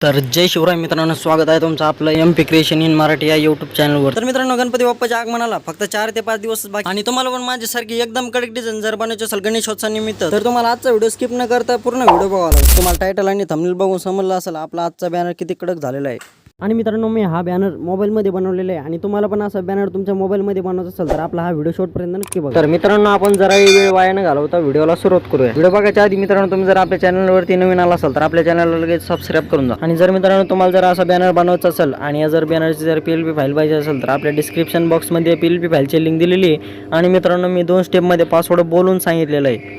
तर जय शिवराय मित्रांनो स्वागत आहे तुमचं आपलं M P creation in Marathi या युट्यूब चॅनलवर तर मित्रांनो गणपती बाप्पाच्या आगमनाला फक्त चार ते पाच दिवस बाकी आणि तुम्हाला पण माझ्यासारखी एकदम कडक डिझाईन जर बनायची असेल गणेशोत्सवानिमित्त तर तुम्हाला आजचा व्हिडिओ स्किप न करता पूर्ण व्हिडिओ बघावा लागेल तुम्हाला टायटल आणि थंबनेल बघून समजलं असेल आपला आजचा बॅनर किती कडक झालेला आहे. आणि मित्रांनो मी हा बॅनर मोबाईलमध्ये बनवलेला आहे आणि तुम्हाला पण असा बॅनर तुमच्या मोबाईलमध्ये बनवत असेल तर आपला हा व्हिडिओ शॉर्टपर्यंत नक्की बघा. तर मित्रांनो आपण जरा वेळ वाया न घालवता व्हिडिओला सुरुवात करूया. व्हिडिओ बघायच्या आधी मित्रांनो तुम्ही जर आपल्या चॅनलवरती नवीन आला असाल तर आपल्या चॅनलला लगेच सबस्क्राईब करून जा. आणि जर मित्रांनो तुम्हाला जर असा बॅनर बनवायचा असेल आणि या जर बॅनरची जर पी एल पी फाईल पाहिजे असेल तर आपल्या डिस्क्रिप्शन बॉक्समध्ये पी एल पी फाईलची लिंक दिलेली आहे. आणि मित्रांनो मी दोन स्टेपमध्ये पासवर्ड बोलून सांगितलेलं आहे.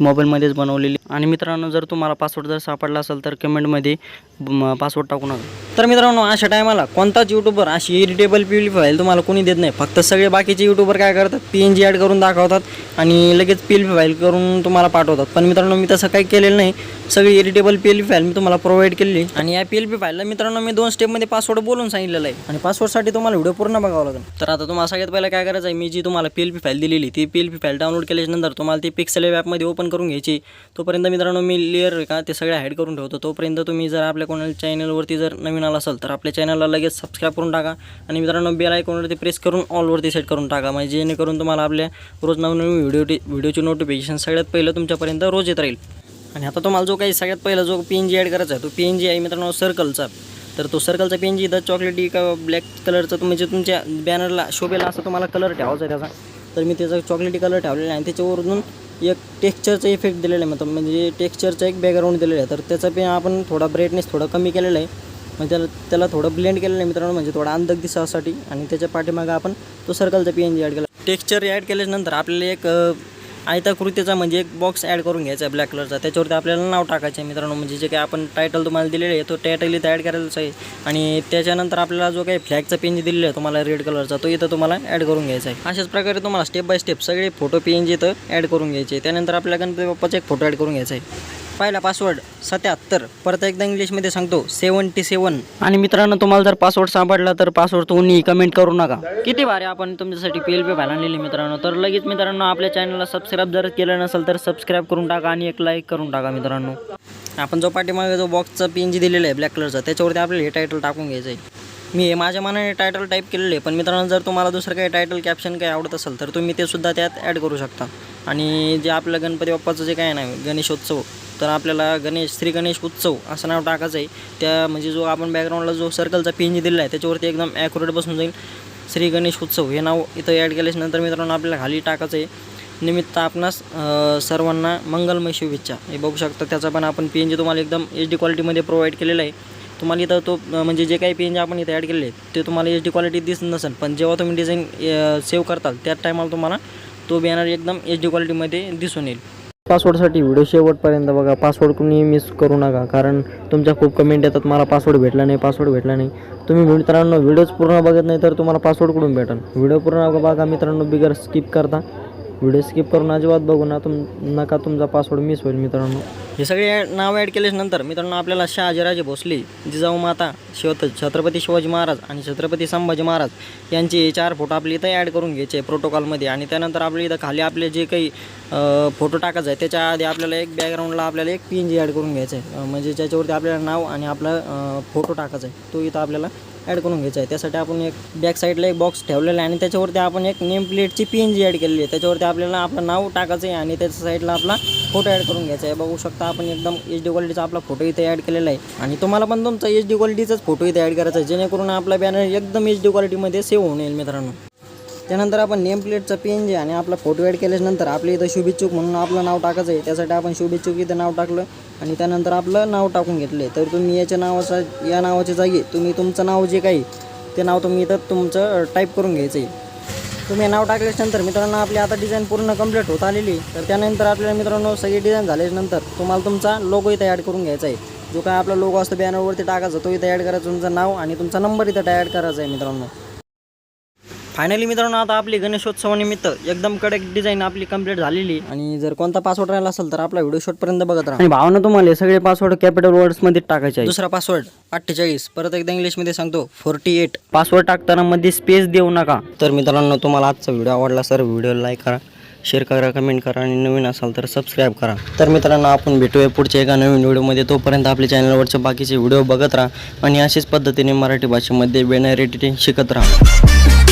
मोबाईलमध्येच बनवलेली. आणि मित्रांनो जर तुम्हाला पासवर्ड जर सापडला असेल तर कमेंटमध्ये पासवर्ड टाकू नका. तर मित्रांनो अशा टायमाला कोणताच युट्यूबर अशी इरिटेबल पी फाईल तुम्हाला कोणी देत नाही. फक्त सगळे बाकीचे युट्यूबर काय करतात? पी एन जी ॲड करून दाखवतात आणि लगेच पी फाईल करून तुम्हाला पाठवतात. पण मित्रांनो मी तसं काही केलेलं नाही. सगळी editable P L P file मी तुम्हाला प्रोव्हाइड केली आणि या पी एल पी फाईलला मित्रांनो मी दोन स्टेपमध्ये पासवर्ड बोलून सांगितलेलं आहे. आणि पासवर्डसाठी तुम्हाला व्हिडिओ पूर्ण बघावा लागेल. तर आता तुम्हाला सगळ्यात पहिला काय करायचं आहे मी जी तुम्हाला पी एल पी फाईल दिलेली ती P L P file download केल्यानंतर तुम्हाला ती पिक्सेल ॲपमध्ये ओपन करून घ्यायची. तोपर्यंत मित्रांनो मी लेअर का ते सगळे हाईड करून ठेवतो. तोपर्यंत तुम्ही जर आपल्या कोणाला चॅनलवरती जर नवीन आला असाल तर आपल्या चॅनलला लगेच सबस्क्राईब करून टाका. आणि मित्रांनो बेल आयकॉनवरती प्रेस करून ऑलवरती सेट करून टाका. म्हणजे जेणेकरून तुम्हाला आपल्या रोज नवनवीन व्हिडिओ व्हिडिओची नोटिफिकेशन सगळ्यात पहिलं तुमच्यापर्यंत रोज येत राहील. आणि आता तुम्हाला जो काही सगळ्यात पहिला जो पी एन जी ॲड करायचा आहे तो पी एन जी आहे मित्रांनो सर्कलचा तर तो सर्कलचा पी एन जी द चॉकलेटी का ब्लॅक कलरचा तो म्हणजे तुमच्या बॅनरला शोभेला असं तुम्हाला कलर ठेवायचा आहे त्याचा. तर मी त्याचा चॉकलेटी कलर ठेवलेला आहे आणि त्याच्यावरून एक टेक्स्चरचा इफेक्ट दिलेला आहे मतलब म्हणजे टेक्स्चरचा एक बॅकग्राऊंड दिलेला आहे. तर त्याचा पण आपण थोडा ब्राईटनेस थोडा कमी केलेला आहे. म्हणजे त्याला त्याला थोडं ब्लेंड केलेलं आहे मित्रांनो म्हणजे थोडा अंधक दिसासाठी. आणि त्याच्या पाठीमागं आपण तो सर्कलचा पी एन जी ॲड केला. टेक्स्चर ॲड केल्यानंतर आपल्याला एक आयताकृतीचा म्हणजे एक बॉक्स ॲड करून घ्यायचा आहे ब्लॅक कलरचा त्याच्यावरती आपल्याला नाव टाकायचं आहे मित्रांनो. म्हणजे जे काही आपण टायटल तुम्हाला दिलेलं आहे तो टायटल इथं ॲड करायचं आहे. आणि त्याच्यानंतर आपल्याला जो काही फ्लॅगचा पेन दिलेला आहे तुम्हाला रेड कलरचा तो इथं तुम्हाला ॲड करून घ्यायचा आहे. अशाच प्रकारे तुम्हाला स्टेप बाय स्टेप सगळे फोटो पेन इथं ॲड करून घ्यायचे त्यानंतर आपल्या गणपती बाप्पाचा एक फोटो ॲड करून घ्यायचा आहे. पहिला पासवर्ड सत्याहत्तर. परत एकदा इंग्लिशमध्ये सांगतो सेवन्टी सेवन. आणि मित्रांनो तुम्हाला जर पासवर्ड सापडला तर पासवर्ड तुम्ही कमेंट करू नका. किती भारी आपण तुमच्यासाठी पी एल पी आणलेली मित्रांनो. तर लगेच मित्रांनो आपल्या चॅनलला सबस्क्राईब जर केलं नसेल तर सबस्क्राईब करून टाका आणि एक लाईक करून टाका मित्रांनो. आपण जो पाठीमागे जो बॉक्सचा पी एन जी दिलेला आहे ब्लॅक कलरचा त्याच्यावरती आपल्याला हे टायटल टाकून घ्यायचं आहे. मी हे माझ्या मनाने टायटल टाईप केलेले आहे पण मित्रांनो जर तुम्हाला दुसरं काही टायटल कॅप्शन काही आवडत असेल तर तुम्ही ते सुद्धा त्यात ॲड करू शकता. आणि जे आपलं गणपती बाप्पाचं जे काय नाही गणेशोत्सव तर आपल्याला गणेश श्री गणेश उत्सव असं नाव टाकायचं आहे. त्या म्हणजे जो आपण बॅकग्राऊंडला जो सर्कलचा पेन दिलेला आहे त्याच्यावरती एकदम ॲक्युरेट बसून जाईल. श्री गणेश उत्सव हे नाव इथं ॲड केल्याच्यानंतर मित्रांनो आपल्याला खाली टाकायचं आहे. निमित्त आपणास सर्वांना मंगलमय शुभेच्छा. हे बघू शकता त्याचा पण आपण पी एन जी तुम्हाला एकदम एच डी क्वालिटीमध्ये प्रोव्हाइड केलेला आहे. तुम्हाला इथं तो म्हणजे जे काही पी एन जी आपण इथं ॲड केलेले आहेत ते तुम्हाला एच डी क्वालिटी दिसत नसेल पण जेव्हा तुम्ही डिझाईन सेव्ह करताल त्याच टायमाला तुम्हाला तो बॅनर एकदम एच डी क्वालिटीमध्ये दिसून येईल. पासवर्डसाठी व्हिडिओ शेवटपर्यंत बघा पासवर्ड कुणी मिस करू नका कारण तुमच्या खूप कमेंट येतात मला पासवर्ड भेटला नाही पासवर्ड भेटला नाही. तुम्ही मित्रांनो व्हिडिओज पूर्ण बघत नाही तर तुम्हाला पासवर्ड कुठून भेटेल व्हिडिओ पूर्ण बघा मित्रांनो बिगर स्किप करता. व्हिडिओ स्किप करून अजिबात बघू ना तुम नका तुमचा पासवर्ड मिस होईल मित्रांनो. हे सगळे ॲड- नाव ॲड केल्यानंतर मित्रांनो आपल्याला शहाजीराजे भोसले जिजाऊ माता शिव छत्रपती शिवाजी महाराज आणि छत्रपती संभाजी महाराज यांचे चार फोटो आपले इथं ॲड करून घ्यायचे प्रोटोकॉलमध्ये आणि त्यानंतर आपल्या इथं खाली आपले जे काही फोटो टाकायचं आहे त्याच्या आधी आपल्याला एक बॅकग्राऊंडला आपल्याला एक पी एन जी ॲड करून घ्यायचं आहे. म्हणजे ज्याच्यावरती आपल्याला नाव आणि आपला फोटो टाकायचा आहे तो इथं आपल्याला ॲड करून घ्यायचा आहे. त्यासाठी आपण एक बॅक साईडला एक बॉक्स ठेवलेला आहे आणि त्याच्यावरती आपण एक नेम प्लेटची पी एन जी ॲड केलेली आहे त्याच्यावरती आपल्याला आपलं नाव टाकायचं आहे आणि त्याच्या साईडला आपला फोटो ॲड करून घ्यायचा आहे. बघू शकता आपण एकदम एच डी क्वालिटीचा आपला फोटो इथे ॲड केलेला आहे. आणि तुम्हाला पण तुमचा एच डी क्वालिटीचाच फोटो इथे ॲड करायचा आहे. जेणेकरून आपला बॅनर एकदम एच डी क्वालिटीमध्ये सेव्ह होऊन येईल मित्रांनो. त्यानंतर आपण नेम प्लेटचा पेन जे आणि आपला फोटो ॲड केल्यानंतर आपल्या इथं शुभेच्छुक म्हणून आपलं नाव टाकायचं आहे. त्यासाठी आपण शुभेच्छुक इथं नाव टाकलं आणि त्यानंतर आपलं नाव टाकून घेतलं तर तुम्ही याच्या नावाचा या नावाच्या जागी तुम्ही तुमचं नाव जे काही ते नाव तुम्ही इथं तुमचं टाईप करून घ्यायचं आहे. तुम्ही नाव टाकल्याच्यानंतर मित्रांनो आपली आता डिझाईन पूर्ण कंप्लीट होत आलेली. तर त्यानंतर आपल्याला मित्रांनो सगळी डिझाईन झाल्यानंतर तुम्हाला तुमचा लोगोही तयार करून घ्यायचा आहे. जो काय आपला लोगो असतो बॅनरवरती टाकायचा तोही तयार करायचा तुमचं नाव आणि तुमचा नंबर इथं ॲड करायचा आहे मित्रांनो. फायनली मित्रांनो आता आपली गणेशोत्सवानिमित्त एकदम कडक डिझाईन आपली कंप्लीट झालेली. आणि जर कोणता पासवर्ड राहिला असेल तर आपला व्हिडिओ शॉर्टपर्यंत बघत राहा. आणि भावना तुम्हाला सगळे पासवर्ड कॅपिटल वर्ड्समध्ये टाकायचे आहे दुसरा पासवर्ड अठ्ठेचाळीस. परत एकदा इंग्लिशमध्ये सांगतो फोर्टी एट पासवर्ड टाकताना मध्ये स्पेस देऊ नका. तर मित्रांनो तुम्हाला आजचा व्हिडिओ आवडला सर व्हिडिओ लाईक करा शेअर करा कमेंट करा आणि नवीन असाल तर सबस्क्राईब करा. तर मित्रांनो आपण भेटूया पुढच्या एका नवीन व्हिडिओमध्ये तोपर्यंत आपल्या चॅनलवरचे बाकीचे व्हिडिओ बघत राहा आणि अशाच पद्धतीने मराठी भाषेमध्ये बेनार एडिटिंग शिकत राहा.